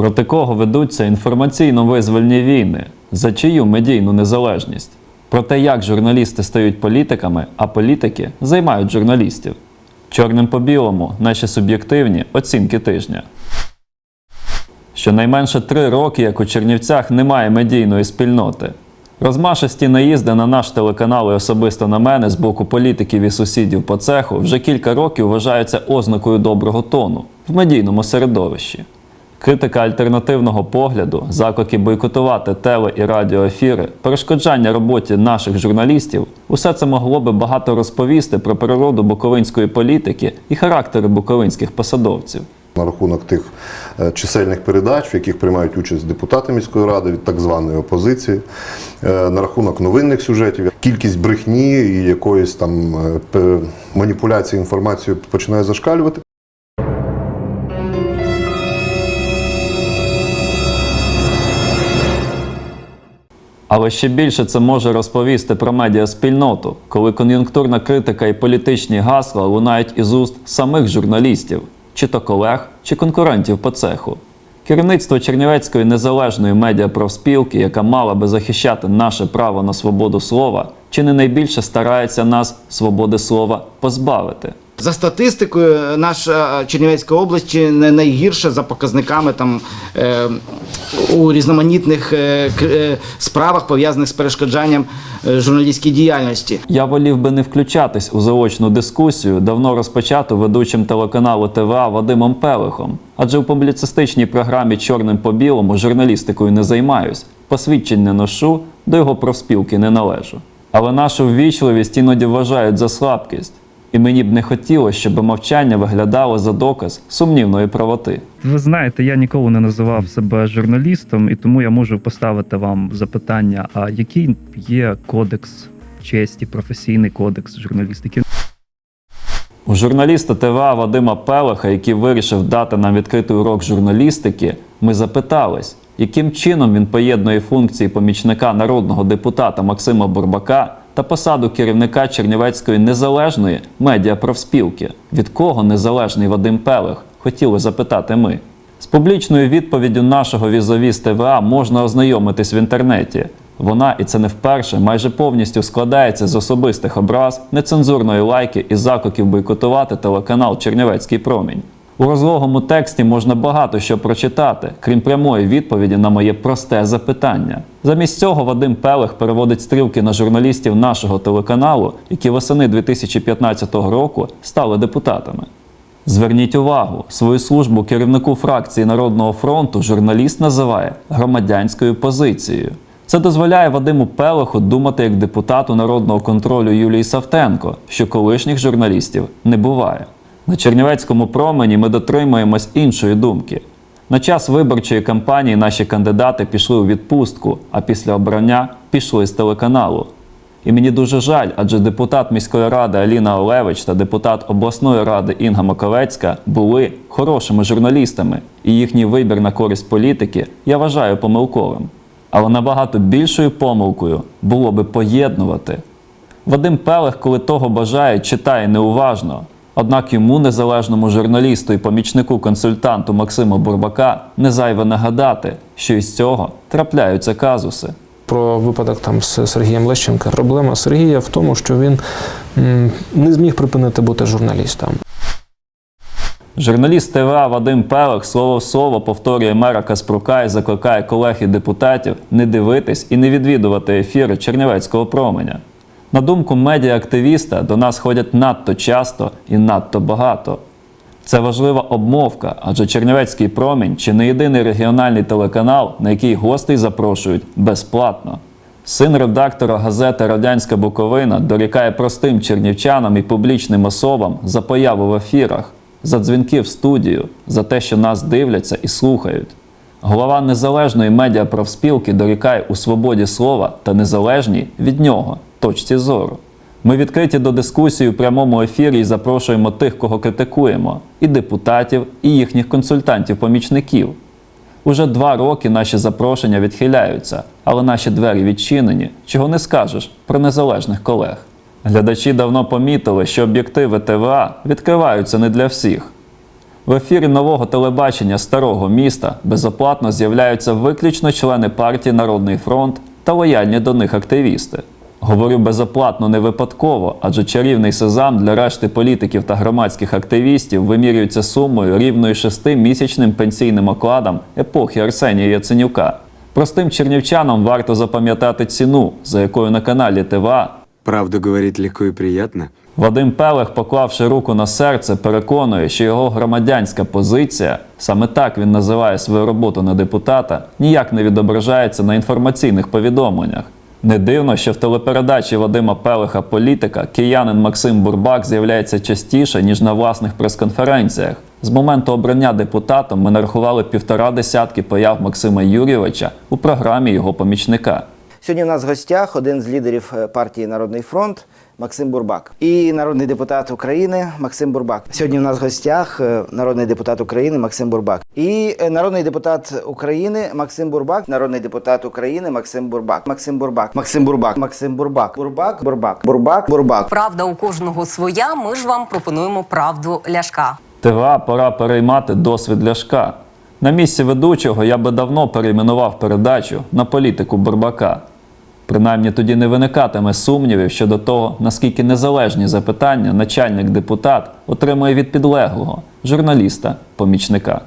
Проти кого ведуться інформаційно-визвольні війни? За чию медійну незалежність? Про те, як журналісти стають політиками, а політики займають журналістів. Чорним по білому наші суб'єктивні оцінки тижня. Щонайменше три роки, як у Чернівцях, немає медійної спільноти. Розмашисті наїзди на наш телеканал і особисто на мене з боку політиків і сусідів по цеху вже кілька років вважаються ознакою доброго тону в медійному середовищі. Критика альтернативного погляду, заклики бойкотувати теле і радіоефіри, перешкоджання роботі наших журналістів усе це могло би багато розповісти про природу буковинської політики і характери буковинських посадовців. на рахунок тих е, чисельних передач, в яких приймають участь депутати міської ради від так званої опозиції, е, на рахунок новинних сюжетів, кількість брехні і якоїсь там е, маніпуляції інформацією починає зашкалювати. Але ще більше це може розповісти про медіаспільноту, коли кон'юнктурна критика і політичні гасла лунають із уст самих журналістів, чи то колег, чи конкурентів по цеху. Керівництво Чернівецької незалежної медіапрофспілки, яка мала би захищати наше право на свободу слова, чи не найбільше старається нас свободи слова позбавити. За статистикою, наша Чернівецька область не найгірша за показниками там е, у різноманітних е, е, справах пов'язаних з перешкоджанням е, журналістській діяльності. Я волів би не включатись у заочну дискусію, давно розпочату ведучим телеканалу ТВА Вадимом Пелихом. Адже в публіцистичній програмі Чорним по білому журналістикою не займаюсь, посвідчень не ношу, до його профспілки не належу. Але нашу ввічливість іноді вважають за слабкість, і мені б не хотілося, щоб мовчання виглядало за доказ сумнівної правоти. Ви знаєте, я ніколи не називав себе журналістом, і тому я можу поставити вам запитання: а який є кодекс честі, професійний кодекс журналістики? У журналіста ТВА Вадима Пелеха, який вирішив дати нам відкритий урок журналістики, ми запитались, яким чином він поєднує функції помічника народного депутата Максима Бурбака та посаду керівника Чернівецької незалежної медіапрофспілки. Від кого незалежний Вадим Пелех? Хотіли запитати ми. З публічною відповіддю нашого візові з ТВА можна ознайомитись в інтернеті. Вона, і це не вперше, майже повністю складається з особистих образ, нецензурної лайки і закликів бойкотувати телеканал Чернівецький промінь. У розлогому тексті можна багато що прочитати, крім прямої відповіді на моє просте запитання. Замість цього Вадим Пелех переводить стрілки на журналістів нашого телеканалу, які восени 2015 року стали депутатами. Зверніть увагу, свою службу керівнику фракції Народного фронту журналіст називає громадянською позицією. Це дозволяє Вадиму Пелеху думати як депутату народного контролю Юлії Савтенко, що колишніх журналістів не буває. На Чернівецькому промені ми дотримуємось іншої думки. На час виборчої кампанії наші кандидати пішли у відпустку, а після обрання пішли з телеканалу. І мені дуже жаль, адже депутат міської ради Аліна Олевич та депутат обласної ради Інга Маковецька були хорошими журналістами, і їхній вибір на користь політики я вважаю помилковим. Але набагато більшою помилкою було би поєднувати. Вадим Пелех, коли того бажає, читає неуважно. Однак йому, незалежному журналісту і помічнику консультанту Максиму Бурбака, не зайве нагадати, що із цього трапляються казуси. Про випадок там з Сергієм Лещенка. Проблема Сергія в тому, що він не зміг припинити бути журналістом. Журналіст ТВА Вадим Пелех слово в слово повторює мера Каспрука і закликає колег і депутатів не дивитись і не відвідувати ефіри Чернівецького променя. На думку медіа-активіста, до нас ходять надто часто і надто багато. Це важлива обмовка, адже Чернівецький промінь чи не єдиний регіональний телеканал, на який гостей запрошують безплатно. Син редактора газети Радянська Буковина дорікає простим чернівчанам і публічним особам за появу в ефірах, за дзвінки в студію, за те, що нас дивляться і слухають. Голова незалежної медіапрофспілки дорікає у свободі слова та незалежній від нього точці зору. Ми відкриті до дискусії у прямому ефірі і запрошуємо тих, кого критикуємо, і депутатів, і їхніх консультантів-помічників. Уже два роки наші запрошення відхиляються, але наші двері відчинені, чого не скажеш про незалежних колег. Глядачі давно помітили, що об'єктиви ТВА відкриваються не для всіх. В ефірі нового телебачення старого міста безоплатно з'являються виключно члени партії Народний фронт та лояльні до них активісти. Говорю безоплатно не випадково, адже чарівний сезам для решти політиків та громадських активістів вимірюється сумою рівною шестимісячним пенсійним окладам епохи Арсенія Яценюка. Простим чернівчанам варто запам'ятати ціну, за якою на каналі ТВА Правду говорить легко и приятно. Вадим Пелех, поклавши руку на серце, переконує, що його громадянська позиція, саме так він називає свою роботу на депутата, ніяк не відображається на інформаційних повідомленнях. Не дивно, що в телепередачі Вадима Пелиха Політика киянин Максим Бурбак з'являється частіше, ніж на власних прес-конференціях. З моменту обрання депутатом ми нарахували півтора десятки появ Максима Юрійовича у програмі його помічника. Сьогодні у нас в гостях один з лідерів е, партії Народний фронт Максим Бурбак і народний депутат України Максим Бурбак. Сьогодні в нас в гостях е, народний депутат України Максим Бурбак і е, народний депутат України Максим Бурбак, народний депутат України Максим Бурбак. Максим Бурбак, Максим Бурбак, Максим Бурбак, Бурбак, Бурбак, Бурбак, Бурбак. Правда у кожного своя. Ми ж вам пропонуємо правду ляшка. ТВА пора переймати досвід Ляшка. На місці ведучого я би давно перейменував передачу на політику Бурбака. Принаймні тоді не виникатиме сумнівів щодо того, наскільки незалежні запитання начальник депутат отримує від підлеглого журналіста-помічника.